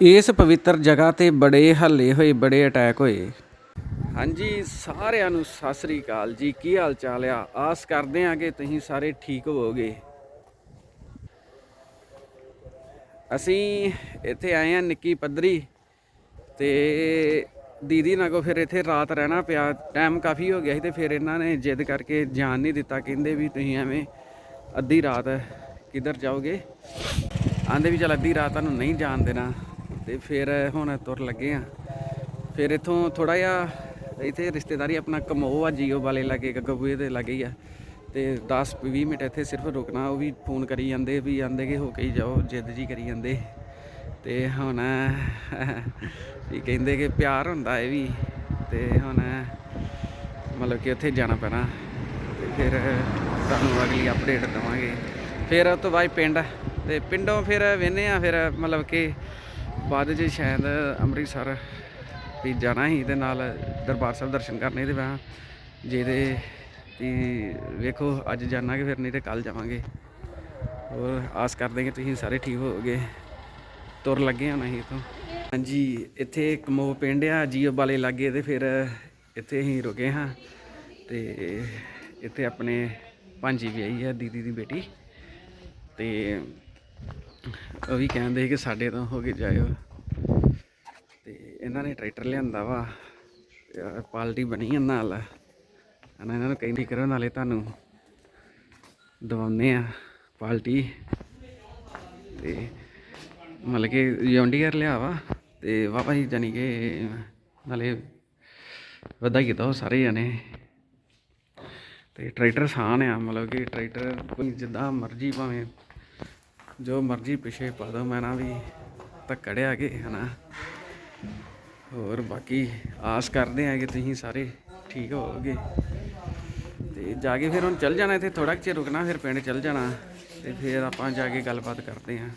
ਇਸ ਪਵਿੱਤਰ ਜਗ੍ਹਾ ਤੇ ਬੜੇ ਹੱਲੇ ਹੋਏ, ਬੜੇ ਅਟੈਕ ਹੋਏ। ਹਾਂਜੀ, ਸਾਰਿਆਂ ਨੂੰ ਸਤਿ ਸ੍ਰੀ ਅਕਾਲ ਜੀ। ਕੀ ਹਾਲ ਚਾਲ ਆ? ਆਸ ਕਰਦੇ ਹਾਂ ਕਿ ਤੁਸੀਂ ਸਾਰੇ ਠੀਕ ਹੋਵੋਗੇ। ਅਸੀਂ ਇੱਥੇ ਆਏ ਆ ਨਿੱਕੀ ਪੱਧਰੀ ਤੇ ਦੀਦੀ ਨਾਲ ਕੋ ਫਿਰ ਇੱਥੇ ਰਾਤ ਰਹਿਣਾ ਪਿਆ। ਟਾਈਮ ਕਾਫੀ ਹੋ ਗਿਆ ਸੀ ਤੇ ਫਿਰ ਇਹਨਾਂ ਨੇ ਜਿੱਦ ਕਰਕੇ ਜਾਣ ਨਹੀਂ ਦਿੱਤਾ। ਕਹਿੰਦੇ ਵੀ ਤੁਸੀਂ ਐਵੇਂ ਅੱਧੀ ਰਾਤ ਕਿੱਧਰ ਜਾਓਗੇ? ਆਂਦੇ ਵੀ ਚੱਲ ਅੱਧੀ ਰਾਤ ਤੁਹਾਨੂੰ ਨਹੀਂ ਜਾਣ ਦੇਣਾ। ਤੇ ਫਿਰ ਹੁਣ ਤੁਰ ਲੱਗੇ ਆ। ਫਿਰ ਇਥੋਂ ਥੋੜਾ ਜਿਹਾ ਇੱਥੇ ਰਿਸ਼ਤੇਦਾਰੀ ਆਪਣਾ ਕਮੋ ਆ, ਜੀਓ ਵਾਲੇ ਲਾਗੇ ਗੱਗੂਏ ਦੇ ਲਾਗੇ ਹੀ ਆ। ਤੇ 10 20 ਮਿੰਟ ਇੱਥੇ ਸਿਰਫ ਰੁਕਣਾ, ਉਹ ਵੀ ਫੋਨ ਕਰੀ ਜਾਂਦੇ, ਵੀ ਆਂਦੇ ਕਿ ਹੋ ਕੇ ਹੀ ਜਾਓ, ਜਿੱਦ ਜੀ ਕਰੀ ਜਾਂਦੇ। ਤੇ ਹੁਣ ਵੀ ਕਹਿੰਦੇ ਕਿ ਪਿਆਰ ਹੁੰਦਾ ਇਹ ਵੀ, ਤੇ ਹੁਣ ਮਤਲਬ ਕਿ ਉੱਥੇ ਜਾਣਾ ਪੈਣਾ। ਤੇ ਫਿਰ ਤੁਹਾਨੂੰ ਅਗਲੀ ਅਪਡੇਟ ਦਵਾਂਗੇ। ਫਿਰ ਉਸ ਤੋਂ ਬਾਅਦ ਪਿੰਡ, ਤੇ ਪਿੰਡੋਂ ਫਿਰ ਵੇਨੇ ਆ, ਫਿਰ ਮਤਲਬ ਕਿ ਬਾਅਦ ਚ ਸ਼ਾਇਦ ਅੰਮ੍ਰਿਤਸਰ ਵੀ ਜਾਣਾ ਸੀ ਤੇ ਨਾਲ ਦਰਬਾਰ ਸਾਹਿਬ ਦਰਸ਼ਨ ਕਰਨੇ ਤੇ ਮੈਂ ਜਿਹਦੇ ਵੀ ਵੇਖੋ, ਅੱਜ ਜਾਣਾ ਫਿਰ ਨਹੀਂ ਤੇ ਕੱਲ ਜਾਵਾਂਗੇ। ਹੋਰ ਆਸ ਕਰਦੇ ਕਿ ਤੁਸੀਂ ਸਾਰੇ ਠੀਕ ਹੋਵੋਗੇ। ਤੁਰ ਲੱਗੇ ਹਾਂ ਅਸੀਂ ਤੋਂ ਹਾਂਜੀ, ਇੱਥੇ ਕਮੋ ਪਿੰਡ ਆ, ਜੀਓ ਵਾਲੇ ਲਾਗੇ ਤੇ ਫਿਰ ਇੱਥੇ ਅਸੀਂ ਰੁਕੇ ਹਾਂ ਤੇ ਇੱਥੇ ਆਪਣੇ ਭਾਂਜੀ ਵਿਆਹੀ ਆ, ਦੀਦੀ ਦੀ ਬੇਟੀ। ਤੇ ਉਹ ਵੀ ਕਹਿੰਦੇ ਸੀ ਕਿ ਸਾਡੇ ਤੋਂ ਹੋ ਕੇ ਜਾਇਓ। ਤੇ ਇਹਨਾਂ ਨੇ ਟਰੈਕਟਰ ਲਿਆਂਦਾ ਵਾ ਪਾਲਟੀ ਬਣੀ ਆ ਨਾਲ। ਹਨਾ, ਇਹਨਾਂ ਨੂੰ ਕਹਿੰਦੀ ਕਰੋ ਨਾਲੇ ਤੁਹਾਨੂੰ ਦਵਾਉਂਦੇ ਆ ਪਾਲਟੀ। ਤੇ ਮਤਲਬ ਕਿ ਯੌਂਡੀਅਰ ਲਿਆ ਵਾ ਤੇ ਵਾਪਾ ਜੀ ਜਾਨੀ ਕਿ ਨਾਲੇ ਵਧਾਈ ਕੀਤਾ ਉਹ ਸਾਰੇ ਜਣੇ। ਤੇ ਟਰੈਕਟਰ ਆਸਾਨ ਆ, ਮਤਲਬ ਕਿ ਟਰੈਕਟਰ ਕੋਈ ਜਿੱਦਾਂ ਮਰਜ਼ੀ ਭਾਵੇਂ ਜੋ ਮਰਜ਼ੀ ਪਿਛੇ ਪਾ ਦੋ, ਮੈਂ ਨਾ ਵੀ ਧੱਕੜਿਆ ਕੇ, ਹਨਾ। ਹੋਰ ਬਾਕੀ ਆਸ ਕਰਦੇ ਆ ਕਿ ਤੁਸੀਂ ਸਾਰੇ ਠੀਕ ਹੋਵੋਗੇ। ਤੇ ਜਾ ਕੇ ਫਿਰ ਹੁਣ ਚੱਲ ਜਾਣਾ ਇੱਥੇ ਥੋੜਾ ਕੁ ਚਿਰ ਰੁਕਣਾ, ਫਿਰ ਪਿੰਡ ਚੱਲ ਜਾਣਾ, ਤੇ ਫਿਰ ਆਪਾਂ ਜਾ ਕੇ ਗੱਲਬਾਤ ਕਰਦੇ ਆ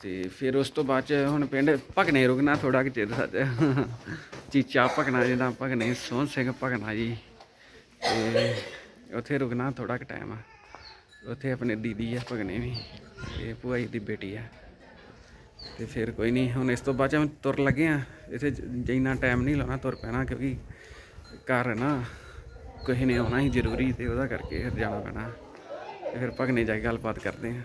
ਤੇ ਫਿਰ ਉਸ ਤੋਂ ਬਾਅਦ ਚ ਹੁਣ ਪਿੰਡ ਭਗਨੇ ਰੁਕਣਾ ਥੋੜਾ ਕੁ ਚਿਰ ਸੱਚ ਚੀਚਾ ਭਗਣਾ ਜਿਹਦਾ ਭਗਨੇ ਸੋਹਣ ਸਿੰਘ ਭਗਣਾ ਜੀ। ਤੇ ਉੱਥੇ ਰੁਕਣਾ ਥੋੜਾ ਕੁ ਟਾਈਮ ਆ। ਉੱਥੇ ਆਪਣੇ ਦੀਦੀ ਆ ਭਗਨੇ ਵੀ, ਤੇ ਭੂਆ ਜੀ ਦੀ ਬੇਟੀ ਆ। ਤੇ ਫਿਰ ਕੋਈ ਨਹੀਂ, ਹੁਣ ਇਸ ਤੋਂ ਬਾਅਦ ਚ ਤੁਰ ਲੱਗੇ ਆ। ਇੱਥੇ ਜ- ਜਿੰਨਾ ਟਾਈਮ ਨਹੀਂ ਲਾਉਣਾ ਤੁਰ ਪੈਣਾ, ਕਿਉਂਕਿ ਘਰ ਨਾ ਕਿਸੇ ਨੇ ਆਉਣਾ ਹੀ ਜ਼ਰੂਰੀ ਤੇ ਉਹਦਾ ਕਰਕੇ ਫਿਰ ਜਾਣਾ ਪੈਣਾ। ਤੇ ਫਿਰ ਭਗਨੇ ਜਾ ਕੇ ਗੱਲਬਾਤ ਕਰਦੇ ਆ।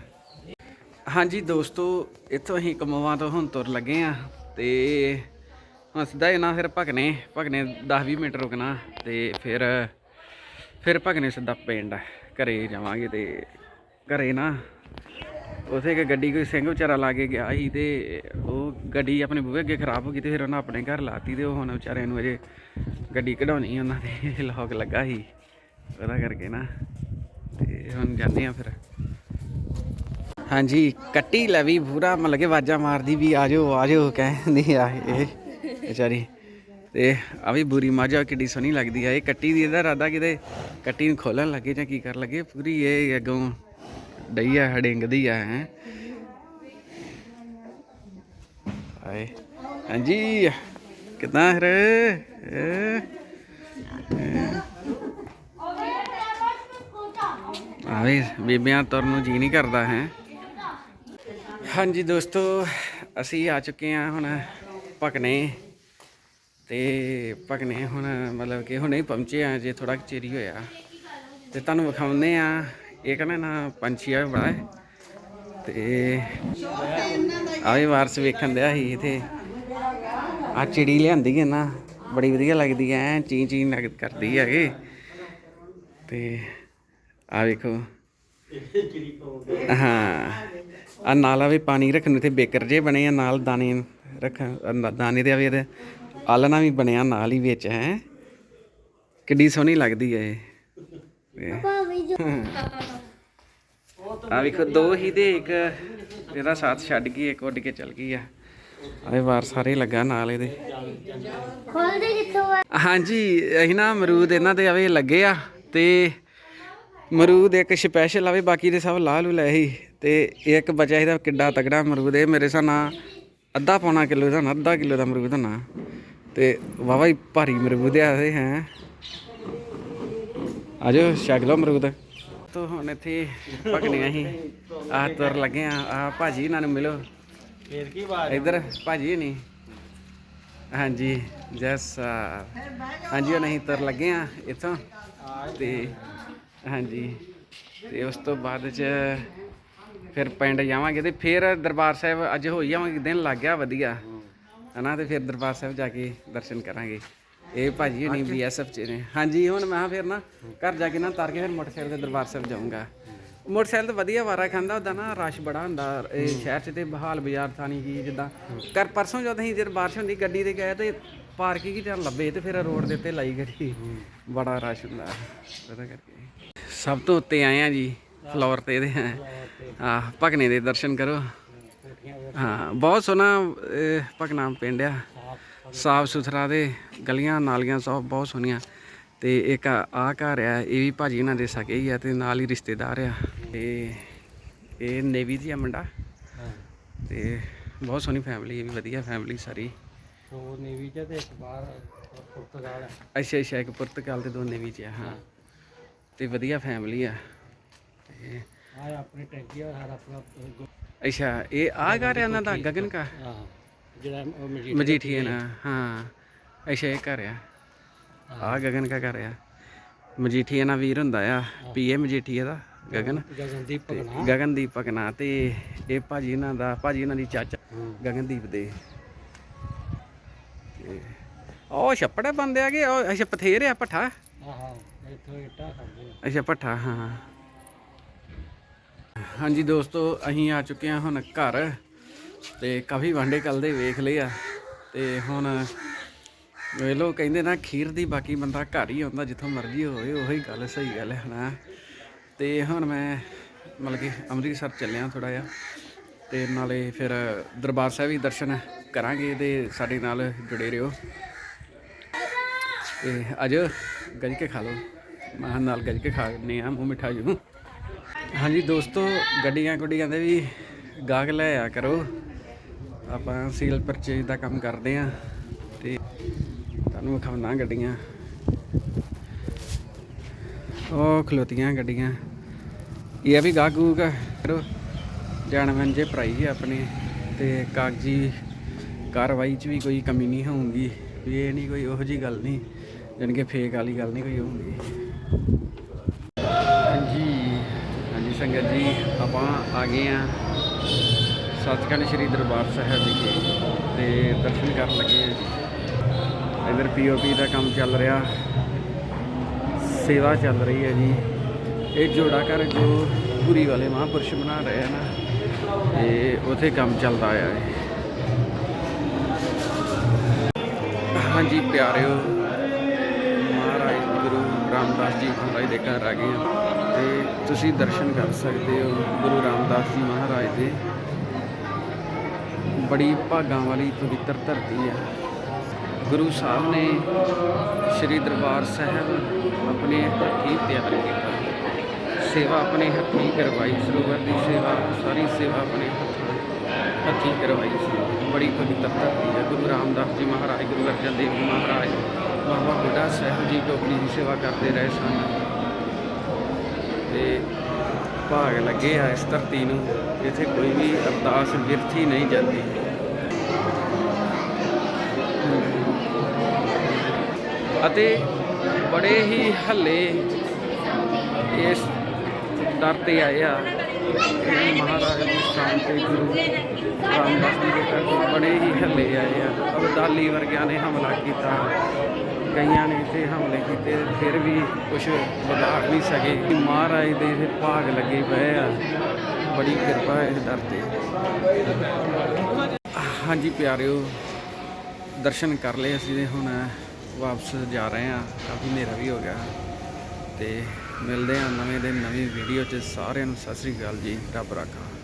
ਹਾਂਜੀ ਦੋਸਤੋ, ਇੱਥੋਂ ਅਸੀਂ ਕਮਵਾ ਤੋਂ ਹੁਣ ਤੁਰ ਲੱਗੇ ਆ ਤੇ ਹੁਣ ਸਿੱਧਾ ਜਾਣਾ ਫਿਰ ਭਗਨੇ ਭਗਨੇ 10-20 ਮਿੰਟ ਰੁਕਣਾ ਤੇ ਫਿਰ ਫਿਰ ਭਗਨੇ ਸਿੱਧਾ ਪਿੰਡ ਘਰੇ ਜਾਵਾਂਗੇ ਤੇ ਘਰੇ ਨਾ ਉਥੇ ਇੱਕ ਗੱਡੀ ਕੋਈ ਸਿੰਘ ਵਿਚਾਰਾ ਲਾ ਕੇ ਗਿਆ ਸੀ ਤੇ ਉਹ ਗੱਡੀ ਆਪਣੇ ਬੂਹੇ ਅੱਗੇ ਖਰਾਬ ਹੋ ਗਈ ਤੇ ਫਿਰ ਉਹਨਾਂ ਆਪਣੇ ਘਰ ਲਾਤੀ ਤੇ ਉਹ ਹੁਣ ਵਿਚਾਰਿਆਂ ਨੂੰ ਅਜੇ ਗੱਡੀ ਕਢਾਉਣੀ ਉਹਨਾਂ ਦੇ ਲੋਕ ਲੱਗਾ ਸੀ। ਉਹਦਾ ਕਰਕੇ ਨਾ ਤੇ ਹੁਣ ਜਾਂਦੇ ਆ ਫਿਰ। ਹਾਂਜੀ, ਕੱਟੀ ਲਵੀ ਪੂਰਾ ਮਤਲਬ ਕਿ ਆਵਾਜ਼ਾਂ ਮਾਰਦੀ ਵੀ ਆਜੋ ਆਜੋ ਕਹਿੰਦੀ ਆ ਇਹ ਵਿਚਾਰੀ। ਤੇ ਆ ਵੀ ਬੁਰੀ ਮਾਝਾ ਕਿੱਡੀ ਸੋਹਣੀ ਲੱਗਦੀ ਆ। ਇਹ ਕੱਟੀ ਦੀ ਇਹਦਾ ਇਰਾਦਾ ਕਿਤੇ ਕੱਟੀ ਨੂੰ ਖੋਲਣ ਲੱਗੇ ਜਾਂ ਕੀ ਕਰਨ ਲੱਗੇ? ਪੂਰੀ ਇਹ ਅੱਗੋਂ ਡਈ ਆ, ਹੜਿੰਗਦੀ ਆ, ਹੈ। ਹਾਏ। ਹਾਂਜੀ, ਕਿਦਾਂ ਹਰ ਆਵੇ, ਬੀਬੀਆਂ ਤੁਰਨ ਨੂੰ ਜੀ ਨਹੀਂ ਕਰਦਾ, ਹੈ। ਹਾਂਜੀ ਦੋਸਤੋ, ਅਸੀਂ ਆ ਚੁੱਕੇ ਹਾਂ ਹੁਣ ਭਕਨੇ ਤੇ ਭਕਨੇ ਹੁਣ ਮਤਲਬ ਕਿ ਹੁਣੇ ਹੀ ਪਹੁੰਚੇ ਆ, ਜੇ ਥੋੜਾ ਚਿਰ ਹੋਇਆ। ਤੇ ਤੁਹਾਨੂੰ ਵਿਖਾਉਂਦੇ ਆ, ਇਹ ਕਹਿੰਦਾ ਨਾ ਪੰਛੀ ਆ ਬੜਾ ਹੈ। ਤੇ ਆਵੇ ਵਾਰਸ ਵੇਖਣ ਦਿਆ ਸੀ ਇਥੇ। ਆ ਚਿੜੀ ਲਿਆਂਦੀ ਹੈ ਨਾ, ਬੜੀ ਵਧੀਆ ਲੱਗਦੀ ਐ ਚੀਂ ਚੀਂ ਲੱਗ ਕਰਦੀ ਹੈਗੇ। ਤੇ ਆ ਵੇਖੋ। ਹਾਂ ਆ ਨਾਲਾ ਵੀ ਪਾਣੀ ਰੱਖਣ ਨੂੰ ਇੱਥੇ ਬੇਕਰ ਜੇ ਬਣੇ ਆ, ਨਾਲ ਦਾਣੇ ਰੱਖ, ਦਾਣੇ ਦੇ ਆਵੇ ਆਲਣਾ ਵੀ ਬਣਿਆ ਨਾਲ ਹੀ ਵਿੱਚ, ਹੈ। ਕਿੱਡੀ ਸੋਹਣੀ ਲੱਗਦੀ ਹੈ ਇਹ। ਆ ਵੇਖੋ, ਦੋ ਹੀ ਤੇ ਇੱਕ ਇਹਦਾ ਸਾਥ ਛੱਡ ਗਈ, ਇੱਕ ਉੱਡ ਕੇ ਚਲ ਗਈ ਆ। ਆਏ ਵਾਰ ਸਾਰੇ ਲੱਗਾ ਨਾਲ ਇਹਦੇ। ਖੋਲਦੇ ਕਿੱਥੋਂ ਆ ਹਾਂਜੀ, ਅਸੀਂ ਨਾ ਅਮਰੂਦ ਇਹਨਾਂ ਦੇ ਆਵੇ ਲੱਗੇ ਆ, ਤੇ ਮਰੂਦ ਇੱਕ ਸਪੈਸ਼ਲ ਆਵੇ, ਬਾਕੀ ਦੇ ਸਭ ਲਾਹ ਲੂ ਲੈ ਸੀ ਤੇ ਇੱਕ ਬਚਿਆ ਇਹਦਾ ਕਿੱਡਾ ਤਗੜਾ ਮਰੂਦ ਇਹ ਮੇਰੇ ਹਿਸਾਬ ਨਾਲ ਅੱਧਾ ਪੌਣਾ ਕਿਲੋ ਦਾ ਨਾ, ਅੱਧਾ ਕਿਲੋ ਦਾ ਅਮਰੂਦ ਨਾ। ਤੇ ਵਾਵਾ ਹੀ ਭਾਰੀ ਅਮਰੂਦ ਆ ਇਹ ਹੈ। ਆਜੋ ਛਕ ਲਓ ਅਮਰੂਦ ਤੋ। ਹੁਣ ਇੱਥੇ ਪਕਣੀਆਂ ਸੀ ਆਹ ਤੁਰ ਲੱਗੇ ਆ। ਆ ਭਾਜੀ ਇਹਨਾਂ ਨੂੰ ਮਿਲੋ। ਫੇਰ ਕੀ ਆਵਾਜ਼ ਇੱਧਰ ਭਾਜੀ ਨਹੀਂ ਹਾਂਜੀ ਜੈਸ ਹਾਂਜੀ ਉਹ ਨਹੀਂ ਤੁਰ ਲੱਗੇ ਆ ਇੱਥੋਂ। ਤੇ ਹਾਂਜੀ ਤੇ ਉਸ ਤੋਂ ਬਾਅਦ ਚ ਫਿਰ ਪਿੰਡ ਜਾਵਾਂਗੇ ਤੇ ਫਿਰ ਦਰਬਾਰ ਸਾਹਿਬ ਅੱਜ ਹੋਈ ਜਾਵਾਂਗੇ ਦਿਨ ਲੱਗ ਗਿਆ ਵਧੀਆ। ਹਨਾ ਤੇ ਫਿਰ ਦਰਬਾਰ ਸਾਹਿਬ ਜਾ ਕੇ ਦਰਸ਼ਨ ਕਰਾਂਗੇ। ਇਹ ਭਾਜੀ ਨਹੀਂ ਬੀਐਸਐਫ ਚ ਨੇ। ਹਾਂਜੀ ਹੁਣ ਮੈਂ ਫਿਰ ਨਾ ਘਰ ਜਾ ਕੇ ਨਾ ਤਾਰ ਕੇ ਫਿਰ ਮੋਟਰਸਾਈਕਲ ਤੇ ਦਰਬਾਰ ਸਾਹਿਬ ਜਾਊਂਗਾ। ਮੋਟਰਸਾਈਕਲ ਤਾਂ ਵਧੀਆ ਵਾਰਾ ਖਾਂਦਾ ਉਹਦਾ ਨਾ ਰਸ਼ ਬੜਾ ਹੁੰਦਾ। ਇਹ ਸ਼ਹਿਰ ਚ ਤੇ ਬਹਾਲ ਬਾਜ਼ਾਰ ਥਾਣੀ ਕੀ ਜਿੱਦਾਂ ਕਰ ਪਰਸੋਂ ਜਦੋਂ ਅਸੀਂ ਜਦ ਬਾਰਿਸ਼ ਹੁੰਦੀ ਗੱਡੀ ਤੇ ਗਏ ਤੇ ਪਾਰਕਿੰਗ ਹੀ ਚੱਲ ਲੱਭੇ ਤੇ ਫਿਰ ਰੋਡ ਦੇ ਉੱਤੇ ਲਾਈ ਗੱਡੀ। ਬੜਾ ਰਸ਼ ਹੁੰਦਾ। ਉਹਦਾ ਕਰਕੇ। ਸਭ ਤੋਂ ਉੱਤੇ ਆਏ ਆ ਜੀ ਫਲੋਰ ਤੇ ਇਹਦੇ। ਆ ਭਗਨੇ ਦੇ ਦਰਸ਼ਨ ਕਰੋ। ਹਾਂ ਬਹੁਤ ਸੋਹਣਾ ਇਹ, ਭਗਨਾ ਪਿੰਡ ਆ। ਸਾਫ਼ ਸੁਥਰਾ ਤੇ ਗਲੀਆਂ ਨਾਲੀਆਂ ਸਭ ਬਹੁਤ ਸੋਹਣੀਆਂ। ਤੇ ਇੱਕ ਆ ਘਰ ਆ ਇਹ ਵੀ ਭਾਜੀ ਉਹਨਾਂ ਦੇ ਸਕੇ ਹੀ ਆ ਤੇ ਨਾਲ ਹੀ ਰਿਸ਼ਤੇਦਾਰ ਆ। ਤੇ ਇਹ ਨੇਵੀ ਦੀ ਆ ਮੁੰਡਾ। ਤੇ ਬਹੁਤ ਸੋਹਣੀ ਫੈਮਿਲੀ ਇਹ ਵੀ ਵਧੀਆ ਫੈਮਿਲੀ ਸਾਰੀ। ਉਹ ਨੇਵੀ ਚ ਤੇ ਇੱਕ ਬਾਹਰ ਪੁਰਤਗਾਲ ਅੱਛਾ ਅੱਛਾ ਇੱਕ ਪੁਰਤਗਾਲ ਤੇ ਦੋ ਨੇਵੀ ਚ ਆ ਹਾਂ। ਤੇ ਵਧੀਆ ਫੈਮਿਲੀ ਆ। ਤੇ ਆ ਆਪਣੀ ਟੈਂਕੀ ਆ ਸਾਰਾ ਆਪਣਾ ਗੁ- ਅੱਛਾ ਇਹ ਆ ਘਰ ਆ ਉਹਨਾਂ ਦਾ ਗਗਨ ਕਾ ਹਾਂ ਜਿਹੜਾ ਨਾ ਹਾਂ। ਅੱਛਾ ਇਹ ਘਰ ਆ। ਆ ਗਗਨ ਕਾ ਘਰ ਆ। ਮਜੀਠੀਏ ਨਾਲ ਵੀਰ ਹੁੰਦਾ ਆ ਪੀਏ ਮਜੀਠੀਏ ਦਾ ਗਗਨ। ਗਗਨਦੀਪ ਭਗਨਾ। ਗਗਨ ਦੀਪਕ ਨਾਂ ਤੇ ਇਹ ਭਾਜੀ ਇਹਨਾਂ ਦਾ ਭਾਜੀ ਇਹਨਾਂ ਦੀ ਚਾਚਾ ਹੂੰ। ਗਗਨਦੀਪ ਦੇ। ਉਹ ਛੱਪੜੇ ਬੰਦੇ ਆਗੇ ਉਹ ਅੱਛਾ ਪਥੇਰ ਆ ਪੱਠਾ ਆਹਾ ਇੱਥੋਂ ਇੱਟਾਂ ਖਾਂਦੇ ਆ। ਅੱਛਾ ਪੱਠਾ ਹਾਂ। ਹਾਂਜੀ ਦੋਸਤੋ, ਅਸੀਂ ਆ ਚੁੱਕੇ ਹਾਂ ਹੁਣ ਘਰ ਤੇ ਕਾਫੀ ਵਾਂਡੇ ਕੱਲ ਦੇ ਵੇਖ ਲਏ ਆ ਤੇ ਹੁਣ ਵੇ ਲੋ ਕਹਿੰਦੇ ਨਾ ਖੀਰ ਦੀ ਬਾਕੀ ਬੰਦਾ ਘਰ ਹੀ ਆਉਂਦਾ, ਜਿੱਥੋਂ ਮਰਜ਼ੀ ਹੋਵੇ, ਉਹੀ ਗੱਲ ਸਹੀ ਗੱਲ ਹੈ ਨਾ। ਤੇ ਹੁਣ ਮੈਂ ਮਤਲਬ ਕਿ ਅੰਮ੍ਰਿਤਸਰ ਚੱਲਿਆ ਥੋੜਾ ਜਿਹਾ ਤੇ ਨਾਲੇ ਫਿਰ ਦਰਬਾਰ ਸਾਹਿਬ ਵੀ ਦਰਸ਼ਨ ਕਰਾਂਗੇ ਤੇ ਸਾਡੇ ਨਾਲ ਜੁੜੇ ਰਹੋ। ਤੇ ਅੱਜ ਗੱਜ ਕੇ ਖਾ ਲਓ, ਮਾਂ ਨਾਲ ਗੱਜ ਕੇ ਖਾਣੇ ਆ ਮੂੰਹ ਮਿੱਠਾ ਜੂ ਹਾਂਜੀ ਦੋਸਤੋ, ਗੱਡੀਆਂ ਗੁੱਡੀਆਂ ਦੇ ਵੀ ਗਾਹਕ ਲੈ ਆ ਕਰੋ। ਆਪਾਂ ਸੀਲ ਪਰਚੇਜ ਦਾ ਕੰਮ ਕਰਦੇ ਆ ਤੇ ਤੁਹਾਨੂੰ ਵਿਖਾਉਣਾ ਗੱਡੀਆਂ। ਉਹ ਖਲੋਤੀਆਂ ਗੱਡੀਆਂ। ਇਹ ਵੀ ਗਾਹਕ ਗੂਕ ਕਰੋ। ਜਾਣਵਨ ਜੇ ਭਰਾਈ ਹੈ ਆਪਣੇ ਤੇ ਕਾਗਜ਼ੀ ਕਾਰਵਾਈ 'ਚ ਵੀ ਕੋਈ ਕਮੀ ਨਹੀਂ ਹੋਊਗੀ। ਵੀ ਇਹ ਨਹੀਂ ਕੋਈ ਉਹੋ ਜੀ ਗੱਲ ਨਹੀਂ, ਜਾਣੀ ਕਿ ਫੇਕ ਵਾਲੀ ਗੱਲ ਨਹੀਂ ਕੋਈ ਹੋਊਗੀ। ਸੰਗਤ ਜੀ, ਆਪਾਂ ਆ ਗਏ ਆ ਸੱਚਖੰਡ ਸ੍ਰੀ ਦਰਬਾਰ ਸਾਹਿਬ ਵਿਖੇ ਤੇ ਦਰਸ਼ਨ ਕਰਨ ਲੱਗੇ ਆ ਇਧਰ ਪੀਓਪੀ ਦਾ ਕੰਮ ਚੱਲ ਰਿਹਾ, ਸੇਵਾ ਚੱਲ ਰਹੀ ਹੈ ਜੀ। ਇਹ ਜੋੜਾ ਘਰ ਜੋ ਪੂਰੀ ਵਾਲੇ ਮਹਾਂਪੁਰਸ਼ ਬਣਾ ਰਹੇ ਆ ਨਾ, ਤੇ ਉਥੇ ਕੰਮ ਚੱਲਦਾ ਆ ਹਾਂਜੀ, ਪਿਆਰਿਓ, ਮਹਾਰਾਜ ਗੁਰੂ ਰਾਮਦਾਸ ਜੀ ਮਹਾਰਾਜ ਦੇ ਘਰ ਆ ਗਏ ਆ ਤੇ ਤੁਸੀਂ ਦਰਸ਼ਨ ਕਰ ਸਕਦੇ ਹੋ ਗੁਰੂ ਰਾਮਦਾਸ ਜੀ ਮਹਾਰਾਜ ਦੇ। ਬੜੀ ਭਾਗਾਂ ਵਾਲੀ ਪਵਿੱਤਰ ਧਰਤੀ ਹੈ। ਗੁਰੂ ਸਾਹਿਬ ਨੇ ਸ੍ਰੀ ਦਰਬਾਰ ਸਾਹਿਬ ਆਪਣੇ ਹੱਥੀਂ ਤਿਆਰ ਕੀਤਾ। ਸੇਵਾ ਆਪਣੇ ਹੱਥੀਂ ਕਰਵਾਈ, ਸਰੋਵਰ ਦੀ ਸੇਵਾ, ਸਾਰੀ ਸੇਵਾ ਆਪਣੇ ਹੱਥਾਂ ਹੱਥੀਂ ਕਰਵਾਈ ਸੀ। ਬੜੀ ਪਵਿੱਤਰ ਧਰਤੀ ਹੈ। ਗੁਰੂ ਰਾਮਦਾਸ ਜੀ ਮਹਾਰਾਜ, ਗੁਰੂ ਅਰਜਨ ਦੇਵ ਜੀ ਮਹਾਰਾਜ, ਬਾਬਾ ਬੁੱਢਾ ਸਾਹਿਬ ਜੀ ਟੋਕਰੀ ਦੀ ਸੇਵਾ ਕਰਦੇ ਰਹੇ ਸਨ। ਤੇ ਭਾਗ ਲੱਗੇ ਆ ਇਸ ਧਰਤੀ ਨੂੰ ਇੱਥੇ ਕੋਈ ਵੀ ਅਰਦਾਸ ਵਿਰਥੀ ਨਹੀਂ ਜਾਂਦੀ। ਅਤੇ ਬੜੇ ਹੀ ਹੱਲੇ ਇਸ ਦਰ ਤੇ ਆਏ ਆ ਮਹਾਰਾਜ ਦੀ ਸਥਾਨ ਤੇ ਗੁਰੂ ਰਾਮਦਾਸ ਜੀ ਦੇ ਘਰ ਬੜੇ ਹੀ ਹੱਲੇ ਆਏ ਆ। ਅਬਦਾਲੀ ਵਰਗਿਆਂ ਨੇ ਹਮਲਾ ਕੀਤਾ। ਕਈਆਂ ਨੇ ਇੱਥੇ ਹਮਲੇ ਕੀਤੇ, ਫਿਰ ਵੀ ਕੁਝ ਵਧਾ ਨਹੀਂ ਸਕੇ। ਮਹਾਰਾਜ ਦੇ ਇਹ ਭਾਗ ਲੱਗੇ ਪਏ ਆ। ਬੜੀ ਕਿਰਪਾ ਹੈ ਇਸ ਦਰ ਤੇ। ਹਾਂਜੀ ਪਿਆਰਿਓ, ਦਰਸ਼ਨ ਕਰ ਲਏ ਅਸੀਂ ਤੇ ਹੁਣ ਵਾਪਸ ਜਾ ਰਹੇ ਹਾਂ। ਕਾਫੀ ਹਨੇਰਾ ਵੀ ਹੋ ਗਿਆ। ਤੇ ਮਿਲਦੇ ਹਾਂ ਨਵੇਂ ਦਿਨ, ਨਵੀਂ ਵੀਡੀਓ 'ਚ। ਸਾਰਿਆਂ ਨੂੰ ਸਤਿ ਸ੍ਰੀ ਅਕਾਲ ਜੀ। ਰੱਬ ਰਾਖਾ।